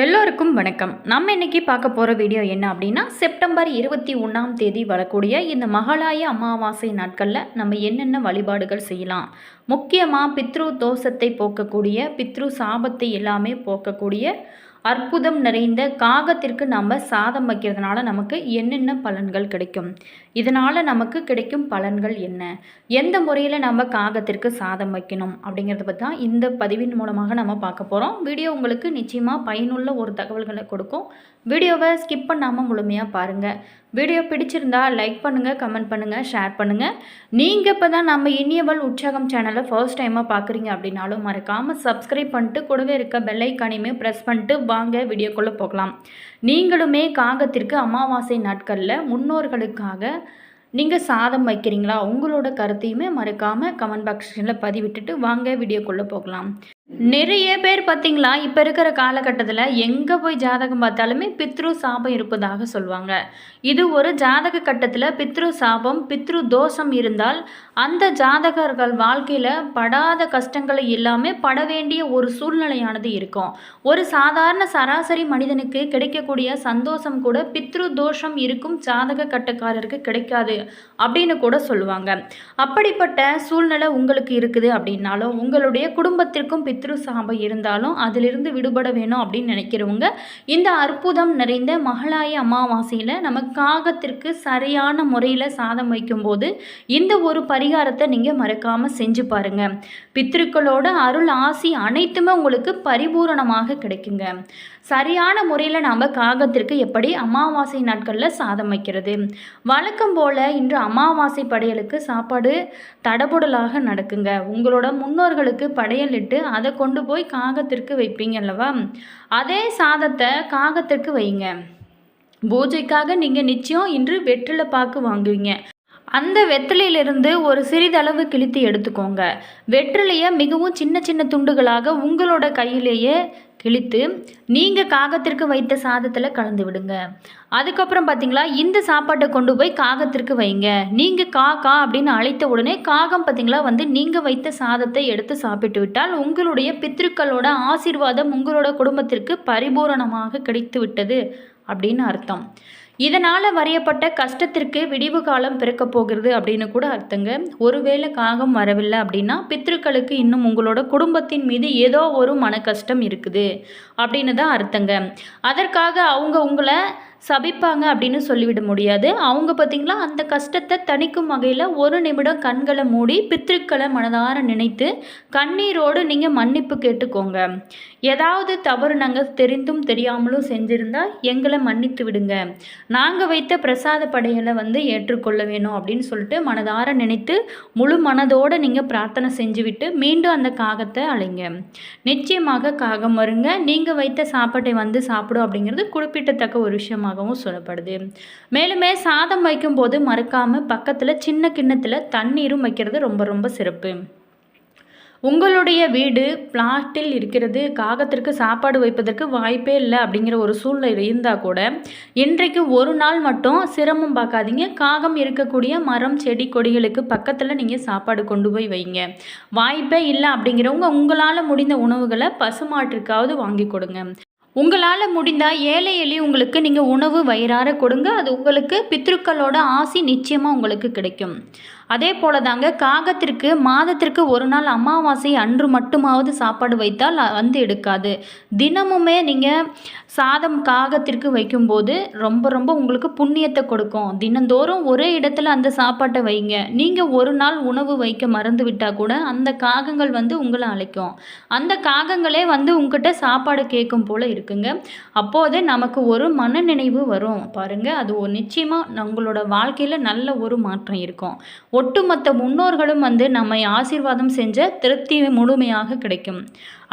எல்லோருக்கும் வணக்கம். நம்ம இன்னைக்கு பார்க்க போகிற வீடியோ என்ன அப்படின்னா செப்டம்பர் இருபத்தி ஒன்றாம் தேதி வரக்கூடிய இந்த மகளாய அமாவாசை நாட்களில் நம்ம என்னென்ன வழிபாடுகள் செய்யலாம்? முக்கியமாக பித்ரு தோஷத்தை போக்கக்கூடிய பித்ரு சாபத்தை எல்லாமே போக்கக்கூடிய அற்புதம் நிறைந்த காகத்திற்கு நம்ம சாதம் வைக்கிறதுனால நமக்கு என்னென்ன பலன்கள் கிடைக்கும்? இதனால் நமக்கு கிடைக்கும் பலன்கள் என்ன? எந்த முறையில் நம்ம காகத்திற்கு சாதம் வைக்கணும்? அப்படிங்கிறத பற்றி தான் இந்த பதிவின் மூலமாக நம்ம பார்க்க போகிறோம் வீடியோ உங்களுக்கு நிச்சயமாக பயனுள்ள ஒரு தகவல்களை கொடுக்கும். வீடியோவை ஸ்கிப் பண்ணாமல் முழுமையாக பாருங்கள் வீடியோ பிடிச்சிருந்தா லைக் பண்ணுங்கள் கமெண்ட் பண்ணுங்கள் ஷேர் பண்ணுங்கள் நீங்கள் இப்போ தான் நம்ம இனியவள் உற்சாகம் சேனலை ஃபர்ஸ்ட் டைமாக பார்க்குறீங்க அப்படின்னாலும் மறக்காமல் சப்ஸ்கிரைப் பண்ணிட்டு கூடவே இருக்க பெல்லைக்கானையுமே ப்ரெஸ் பண்ணிட்டு வாங்க வீடியோக்குள்ளே போகலாம். நீங்களுமே காகத்திற்கு அமாவாசை நாட்களில் முன்னோர்களுக்காக நீங்கள் சாதம் வைக்கிறீங்களா? உங்களோட கருத்தையுமே மறக்காமல் கமெண்ட் பாக்ஸில் பதிவிட்டுட்டு வாங்க வீடியோக்குள்ளே போகலாம். நிறைய பேர் பார்த்தீங்களா இப்போ இருக்கிற காலகட்டத்தில் எங்கே போய் ஜாதகம் பார்த்தாலுமே பித்ரு சாபம் இருப்பதாக சொல்லுவாங்க. இது ஒரு ஜாதக கட்டத்தில் பித்ரு சாபம் பித்ரு தோஷம் இருந்தால் அந்த ஜாதகர்கள் வாழ்க்கையில் படாத கஷ்டங்களை எல்லாமே பட வேண்டிய ஒரு சூழ்நிலையானது இருக்கும். ஒரு சாதாரண சராசரி மனிதனுக்கு கிடைக்கக்கூடிய சந்தோஷம் கூட பித்ரு தோஷம் இருக்கும் ஜாதக கட்டக்காரருக்கு கிடைக்காது அப்படின்னு கூட சொல்லுவாங்க. அப்படிப்பட்ட சூழ்நிலை உங்களுக்கு இருக்குது அப்படின்னாலும் உங்களுடைய குடும்பத்திற்கும் பித்ரு பித்ரு சாபம் இருந்தாலும் அதிலிருந்து விடுபட வேணும் அப்படின்னு நினைக்கிறவங்க இந்த அற்புதம் நிறைந்த மகளாய அமாவாசையில் நம்ம காகத்திற்கு சரியான முறையில் சாதம் வைக்கும்போது இந்த ஒரு பரிகாரத்தை நீங்கள் மறக்காமல் செஞ்சு பாருங்கள் பித்ருக்களோட அருள் ஆசி அனைத்துமே உங்களுக்கு பரிபூரணமாக கிடைக்குங்க. சரியான முறையில் நாம் காகத்திற்கு எப்படி அமாவாசை நாட்களில் சாதம் வைக்கிறது? வழக்கம் போல் இன்று அமாவாசை படையலுக்கு சாப்பாடு தடபுடலாக நடக்குங்க. உங்களோட முன்னோர்களுக்கு படையலிட்டு அதை கொண்டு போய் காகத்திற்கு வைப்பீங்க அல்லவா? அதே சாதத்தை காகத்திற்கு வைங்க. பூஜைக்காக நீங்கள் நிச்சயம் இன்று வெற்றிலை பாக்கு வாங்குவீங்க. அந்த வெற்றிலையிலிருந்து ஒரு சிறிதளவு கிழித்து எடுத்துக்கோங்க. வெற்றிலையை மிகவும் சின்ன சின்ன துண்டுகளாக உங்களோட கையிலேயே கிழித்து நீங்கள் காகத்திற்கு வைத்த சாதத்தில் கலந்து விடுங்க. அதுக்கப்புறம் பார்த்தீங்களா இந்த சாப்பாட்டை கொண்டு போய் காகத்திற்கு வைங்க. நீங்கள் கா கா அப்படின்னு அழைத்த உடனே காகம் பார்த்தீங்களா வந்து நீங்கள் வைத்த சாதத்தை எடுத்து சாப்பிட்டு விட்டால் உங்களுடைய பித்திருக்களோட ஆசீர்வாதம் உங்களோட குடும்பத்திற்கு பரிபூரணமாக கிடைத்து விட்டது அப்படின்னு அர்த்தம். இதனால் வரையப்பட்ட கஷ்டத்திற்கு விடிவு காலம் பிறக்கப் போகிறது அப்படின்னு கூட அர்த்தங்க. ஒருவேளை காகம் வரவில்லை அப்படின்னா பித்ருக்களுக்கு இன்னும் உங்களோட குடும்பத்தின் மீது ஏதோ ஒரு மன கஷ்டம் இருக்குது அப்படின்னு தான் அர்த்தங்க. அதற்காக அவங்க உங்களை சபிப்பாங்க அப்படின்னு சொல்லிவிட முடியாது. அவங்க பார்த்திங்களா அந்த கஷ்டத்தை தணிக்கும் வகையில் ஒரு நிமிடம் கண்களை மூடி பித்ருக்களை மனதார நினைத்து கண்ணீரோடு நீங்கள் மன்னிப்பு கேட்டுக்கோங்க. ஏதாவது தவறு நாங்கள் தெரிந்தும் தெரியாமலும் செஞ்சுருந்தால் எங்களை மன்னித்து விடுங்க. நாங்கள் வைத்த பிரசாத படைகளை வந்து ஏற்றுக்கொள்ள வேணும் அப்படின்னு சொல்லிட்டு மனதார நினைத்து முழு மனதோடு நீங்கள் பிரார்த்தனை செஞ்சுவிட்டு மீண்டும் அந்த காகத்தை அழைங்க நிச்சயமாக காகம் வருங்க. நீங்கள் வைத்த சாப்பாட்டை வந்து சாப்பிடும் அப்படிங்கிறது குறிப்பிடத்தக்க ஒரு விஷயமாகவும் சொல்லப்படுது. மேலுமே சாதம் வைக்கும்போது மறக்காமல் பக்கத்தில் சின்ன கிண்ணத்தில் தண்ணீரும் வைக்கிறது ரொம்ப ரொம்ப சிறப்பு. உங்களுடைய வீடு பிளாட்டில் இருக்கிறது காகத்திற்கு சாப்பாடு வைப்பதற்கு வாய்ப்பே இல்லை அப்படிங்கிற ஒரு சூழ்நிலை இருந்தால் கூட இன்றைக்கு ஒரு நாள் மட்டும் சிரமம் பார்க்காதீங்க. காகம் இருக்கக்கூடிய மரம் செடி கொடிகளுக்கு பக்கத்தில் நீங்கள் சாப்பாடு கொண்டு போய் வைங்க. வாய்ப்பே இல்லை அப்படிங்கிறவங்க உங்களால் முடிந்த உணவுகளை பசுமாட்டிற்காவது வாங்கி கொடுங்க. உங்களால் முடிந்தால் ஏழை எளி உங்களுக்கு நீங்கள் உணவு வயிறார கொடுங்க. அது உங்களுக்கு பித்ருக்களோட ஆசி நிச்சயமாக உங்களுக்கு கிடைக்கும். அதே போல தாங்க காகத்திற்கு மாதத்திற்கு ஒரு நாள் அமாவாசை அன்று மட்டுமாவது சாப்பாடு வைத்தால் வந்து எடுக்காது. தினமுமே நீங்கள் சாதம் காகத்திற்கு வைக்கும்போது ரொம்ப ரொம்ப உங்களுக்கு புண்ணியத்தை கொடுக்கும். தினந்தோறும் ஒரே இடத்துல அந்த சாப்பாட்டை வைங்க. நீங்கள் ஒரு நாள் உணவு வைக்க மறந்து விட்டால் கூட அந்த காகங்கள் வந்து உங்களை அழைக்கும். அந்த காகங்களே வந்து உங்ககிட்ட சாப்பாடு கேட்கும் போல் இருக்குங்க. அப்போது நமக்கு ஒரு மன நினைவு வரும். பாருங்கள் அது ஒரு நிச்சயமாக உங்களோட வாழ்க்கையில் நல்ல ஒரு மாற்றம் இருக்கும். ஒட்டுமொத்த முன்னோர்களும் வந்து நம்மை ஆசீர்வாதம் செஞ்ச திருப்தி முழுமையாக கிடைக்கும்.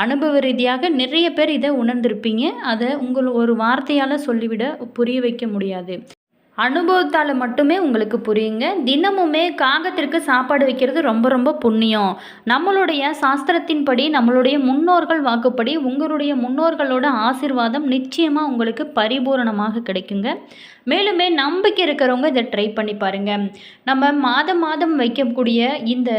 அனுபவ ரீதியாக நிறைய பேர் இதை உணர்ந்திருப்பீங்க. அதை உங்கள் ஒரு வார்த்தையால் சொல்லிவிட புரிய வைக்க முடியாது. அனுபவத்தால் மட்டுமே உங்களுக்கு புரியுங்க. தினமுமே காகத்திற்கு சாப்பாடு வைக்கிறது ரொம்ப ரொம்ப புண்ணியம். நம்மளுடைய சாஸ்திரத்தின்படி நம்மளுடைய முன்னோர்கள் வாக்குப்படி உங்களுடைய முன்னோர்களோட ஆசிர்வாதம் நிச்சயமாக உங்களுக்கு பரிபூரணமாக கிடைக்குங்க. மேலுமே நம்பிக்கை இருக்கிறவங்க இதை ட்ரை பண்ணி பாருங்கள் நம்ம மாதம் மாதம் வைக்கக்கூடிய இந்த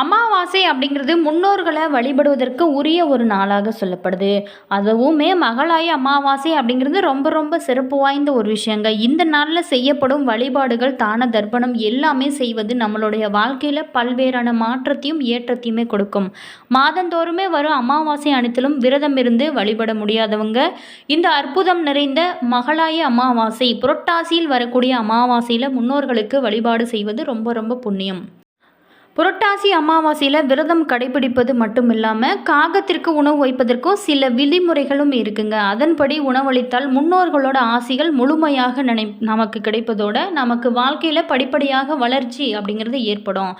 அமாவாசை அப்படிங்கிறது முன்னோர்களை வழிபடுவதற்கு உரிய ஒரு நாளாக சொல்லப்படுது. அதுவுமே மகளாய அமாவாசை அப்படிங்கிறது ரொம்ப ரொம்ப சிறப்பு வாய்ந்த ஒரு விஷயங்க. இந்த நாளில் செய்யப்படும் வழிபாடுகள் தான தர்ப்பணம் எல்லாமே செய்வது நம்மளுடைய வாழ்க்கையில் பல்வேறான மாற்றத்தையும் ஏற்றத்தையுமே கொடுக்கும். மாதந்தோறுமே வரும் அமாவாசை அனைத்திலும் விரதம் இருந்து வழிபட முடியாதவங்க இந்த அற்புதம் நிறைந்த மகளாய அமாவாசை புரட்டாசியில் வரக்கூடிய அமாவாசையில் முன்னோர்களுக்கு வழிபாடு செய்வது ரொம்ப ரொம்ப புண்ணியம். புரட்டாசி அமாவாசையில் விரதம் கடைபிடிப்பது மட்டும் இல்லாமல் காகத்திற்கு உணவு வைப்பதற்கும் சில விதிமுறைகளும் இருக்குங்க. அதன்படி உணவளித்தால் முன்னோர்களோட ஆசிகள் முழுமையாக நினை நமக்கு கிடைப்பதோட நமக்கு வாழ்க்கையில் படிப்படியாக வளர்ச்சி அப்படிங்கிறது ஏற்படும்.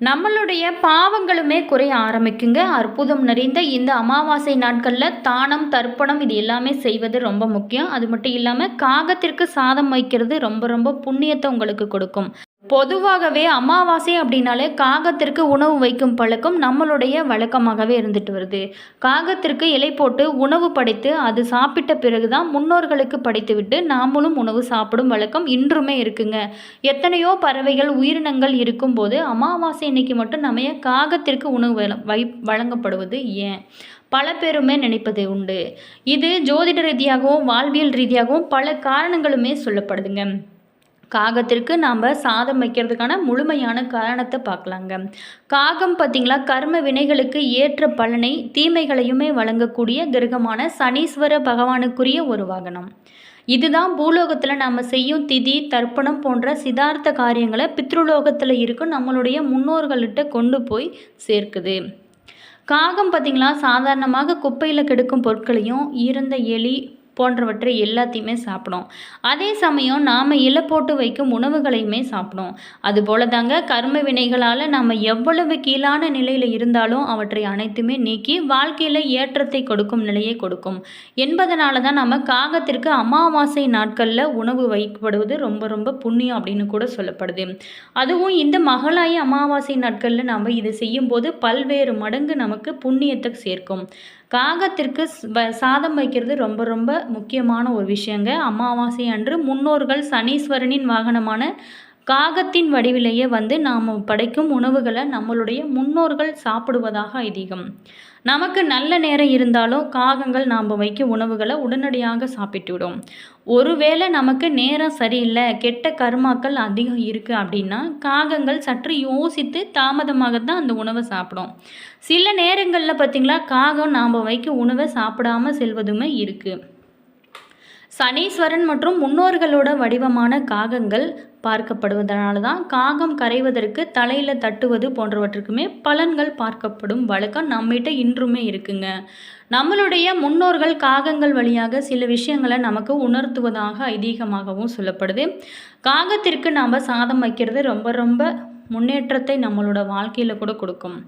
நம்மளுடைய பாவங்களுமே குறைய ஆரம்பிக்குங்க. அற்புதம் நிறைந்த இந்த அமாவாசை நாட்களில் தானம் தர்ப்பணம் இது எல்லாமே செய்வது ரொம்ப முக்கியம். அது மட்டும் இல்லாமல் காகத்திற்கு சாதம் வைக்கிறது ரொம்ப ரொம்ப புண்ணியத்தை உங்களுக்கு கொடுக்கும். பொதுவாகவே அமாவாசை அப்படின்னாலே காகத்திற்கு உணவு வைக்கும் பழக்கம் நம்மளுடைய வழக்கமாகவே இருந்துட்டு வருது. காகத்திற்கு இலை போட்டு உணவு படைத்து அது சாப்பிட்ட பிறகு தான் முன்னோர்களுக்கு படைத்துவிட்டு நாமளும் உணவு சாப்பிடும் வழக்கம் இன்றுமே இருக்குங்க. எத்தனையோ பறவைகள் உயிரினங்கள் இருக்கும்போது அமாவாசை இன்னைக்கு மட்டும் நம்ம ஏன் காகத்திற்கு உணவு வை வழங்கப்படுவது ஏன்? பல பேருமே நினைப்பது உண்டு. இது ஜோதிட ரீதியாகவும் வாழ்வியல் ரீதியாகவும் பல காரணங்களுமே சொல்லப்படுதுங்க. காகத்திற்கு நாம் சாதம் வைக்கிறதுக்கான முழுமையான காரணத்தை பார்க்கலாங்க. காகம் பார்த்திங்களா கர்ம வினைகளுக்கு ஏற்ற பலனை தீமைகளையுமே வழங்கக்கூடிய கிரகமான சனீஸ்வர பகவானுக்குரிய ஒரு வாகனம். இதுதான் பூலோகத்தில் நாம் செய்யும் திதி தர்ப்பணம் போன்ற சிதார்த்த காரியங்களை பித்ருலோகத்தில் இருக்கும் நம்மளுடைய முன்னோர்கள்கிட்ட கொண்டு போய் சேர்க்குது. காகம் பார்த்திங்களா சாதாரணமாக குப்பையில் கெடுக்கும் பொருட்களையும் இறந்த எலி போன்றவற்றை எல்லாத்தையுமே சாப்பிடும். அதே சமயம் நாம் இலை போட்டு வைக்கும் உணவுகளையுமே சாப்பிடும். அதுபோல தாங்க கர்ம வினைகளால் நம்ம எவ்வளவு கீழான நிலையில் இருந்தாலும் அவற்றை அனைத்துமே நீக்கி வாழ்க்கையில் ஏற்றத்தை கொடுக்கும் நிலையை கொடுக்கும். என்பதனால தான் நம்ம காகத்திற்கு அமாவாசை நாட்களில் உணவு வைக்கப்படுவது ரொம்ப ரொம்ப புண்ணியம் அப்படின்னு கூட சொல்லப்படுது. அதுவும் இந்த மகளாய அமாவாசை நாட்களில் நம்ம இதை செய்யும்போது பல்வேறு மடங்கு நமக்கு புண்ணியத்தை சேர்க்கும். காகத்திற்கு வ- சாதம் வைக்கிறது ரொம்ப ரொம்ப முக்கியமான ஒரு விஷயங்க. அமாவாசை அன்று முன்னோர்கள் சனீஸ்வரனின் வாகனமான காகத்தின் வடிவிலேயே வந்து நாம் படைக்கும் உணவுகளை நம்மளுடைய முன்னோர்கள் சாப்பிடுவதாக ஐதீகம். நமக்கு நல்ல நேரம் இருந்தாலும் காகங்கள் நாம் வைக்க உணவுகளை உடனடியாக சாப்பிட்டுவிடும். ஒருவேளை நமக்கு நேரம் சரியில்லை கெட்ட கருமாக்கள் அதிகம் இருக்குது அப்படின்னா காகங்கள் சற்று யோசித்து தாமதமாக தான் அந்த உணவை சாப்பிடும். சில நேரங்களில் பார்த்திங்களா காகம் நாம் வைக்க உணவை சாப்பிடாம செல்வதுமே இருக்குது சனீஸ்வரன் மற்றும் முன்னோர்களோட வடிவமான காகங்கள் பார்க்கப்படுவதனால தான் காகம் கரைவதற்கு தலையில் தட்டுவது போன்றவற்றுக்குமே பலன்கள் பார்க்கப்படும் வழக்கம் நம்மகிட்ட இன்றுமே இருக்குங்க. நம்மளுடைய முன்னோர்கள் காகங்கள் வழியாக சில விஷயங்களை நமக்கு உணர்த்துவதாக ஐதீகமாகவும் சொல்லப்படுது. காகத்திற்கு நாம் சாதம் வைக்கிறது ரொம்ப ரொம்ப முன்னேற்றத்தை நம்மளோட வாழ்க்கையில் கூட கொடுக்கும்.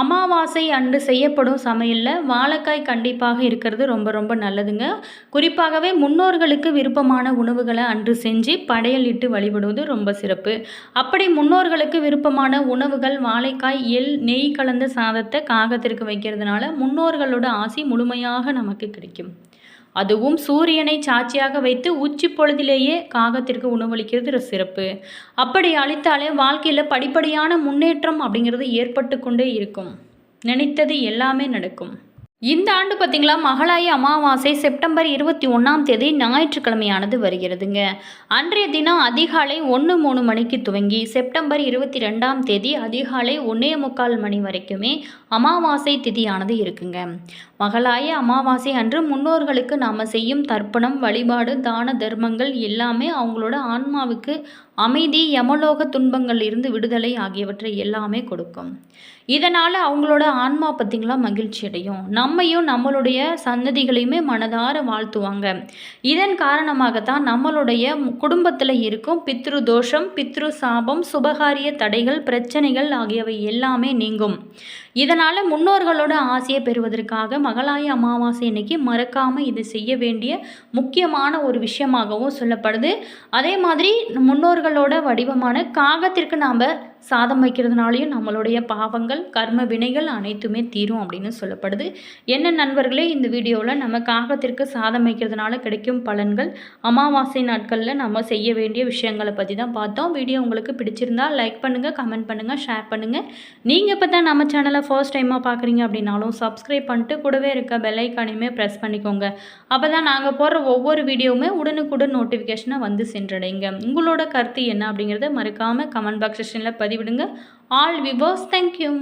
அமாவாசை அன்று செய்யப்படும் சமையலில் வாழைக்காய் கண்டிப்பாக இருக்கிறது ரொம்ப ரொம்ப நல்லதுங்க. குறிப்பாகவே முன்னோர்களுக்கு விருப்பமான உணவுகளை அன்று செஞ்சு படையலிட்டு வழிபடுவது ரொம்ப சிறப்பு. அப்படி முன்னோர்களுக்கு விருப்பமான உணவுகள் வாழைக்காய் எள் நெய் கலந்த சாதத்தை காகத்திற்கு வைக்கிறதுனால முன்னோர்களோட ஆசி முழுமையாக நமக்கு கிடைக்கும். அதுவும் சூரியனை சாட்சியாக வைத்து உச்சி பொழுதிலேயே காகத்திற்கு உணவளிக்கிறது ஒரு சிறப்பு. அப்படி அளித்தாலே வாழ்க்கையில் படிப்படியான முன்னேற்றம் அப்படிங்கிறது ஏற்பட்டு கொண்டே இருக்கும். நினைத்தது எல்லாமே நடக்கும். இந்த ஆண்டு பார்த்திங்களா மகளாய அமாவாசை செப்டம்பர் இருபத்தி ஒன்றாம் தேதி ஞாயிற்றுக்கிழமையானது வருகிறதுங்க. அன்றைய தினம் அதிகாலை ஒன்று மூணு மணிக்கு துவங்கி செப்டம்பர் இருபத்தி ரெண்டாம் தேதி அதிகாலை ஒன்றே முக்கால் மணி வரைக்குமே அமாவாசை திதியானது இருக்குங்க. மகளாய அமாவாசை அன்று முன்னோர்களுக்கு நாம் செய்யும் தர்ப்பணம் வழிபாடு தான தர்மங்கள் எல்லாமே அவங்களோட ஆன்மாவுக்கு அமைதி யமலோக துன்பங்கள் இருந்து விடுதலை ஆகியவற்றை எல்லாமே கொடுக்கும். இதனால் அவங்களோட ஆன்மா பார்த்திங்களா மகிழ்ச்சி அடையும். நம்மையும் நம்மளுடைய சந்ததிகளையுமே மனதார வாழ்த்துவாங்க. இதன் காரணமாகத்தான் நம்மளுடைய குடும்பத்தில் இருக்கும் பித்ரு தோஷம் பித்ரு சாபம் சுபகாரிய தடைகள் பிரச்சனைகள் ஆகியவை எல்லாமே நீங்கும். இதனால் முன்னோர்களோட ஆசையை பெறுவதற்காக மகளாய அமாவாசை இன்னைக்கு மறக்காமல் இது செய்ய வேண்டிய முக்கியமான ஒரு விஷயமாகவும் சொல்லப்படுது. அதே மாதிரி முன்னோர்களோட வடிவமான காகத்திற்கு நாம் சாதம் வைக்கிறதுனாலையும் நம்மளுடைய பாவங்கள் கர்ம வினைகள் அனைத்துமே தீரும் அப்படின்னு சொல்லப்படுது. என்ன நண்பர்களே இந்த வீடியோவில் நம்ம காகத்திற்கு சாதம் வைக்கிறதுனால கிடைக்கும் பலன்கள் அமாவாசை நாட்களில் நம்ம செய்ய வேண்டிய விஷயங்களை பற்றி தான் பார்த்தோம். வீடியோ உங்களுக்கு பிடிச்சிருந்தா லைக் பண்ணுங்கள் கமெண்ட் பண்ணுங்கள் ஷேர் பண்ணுங்கள் நீங்கள் இப்போ தான் நம்ம சேனலை ஃபர்ஸ்ட் டைமாக பார்க்குறீங்க அப்படின்னாலும் சப்ஸ்கிரைப் பண்ணிட்டு கூடவே இருக்க பெல்லைக்கானையுமே ப்ரெஸ் பண்ணிக்கோங்க. அப்போ தான் நாங்கள் போடுற ஒவ்வொரு வீடியோவுமே உடனுக்குடன் நோட்டிஃபிகேஷனை வந்து சென்றடைங்க. உங்களோட கருத்து என்ன அப்படிங்கிறத மறக்காமல் கமெண்ட் பாக்ஸ் செக்ஷனில் பதிவிடுங்க. All viewers thank you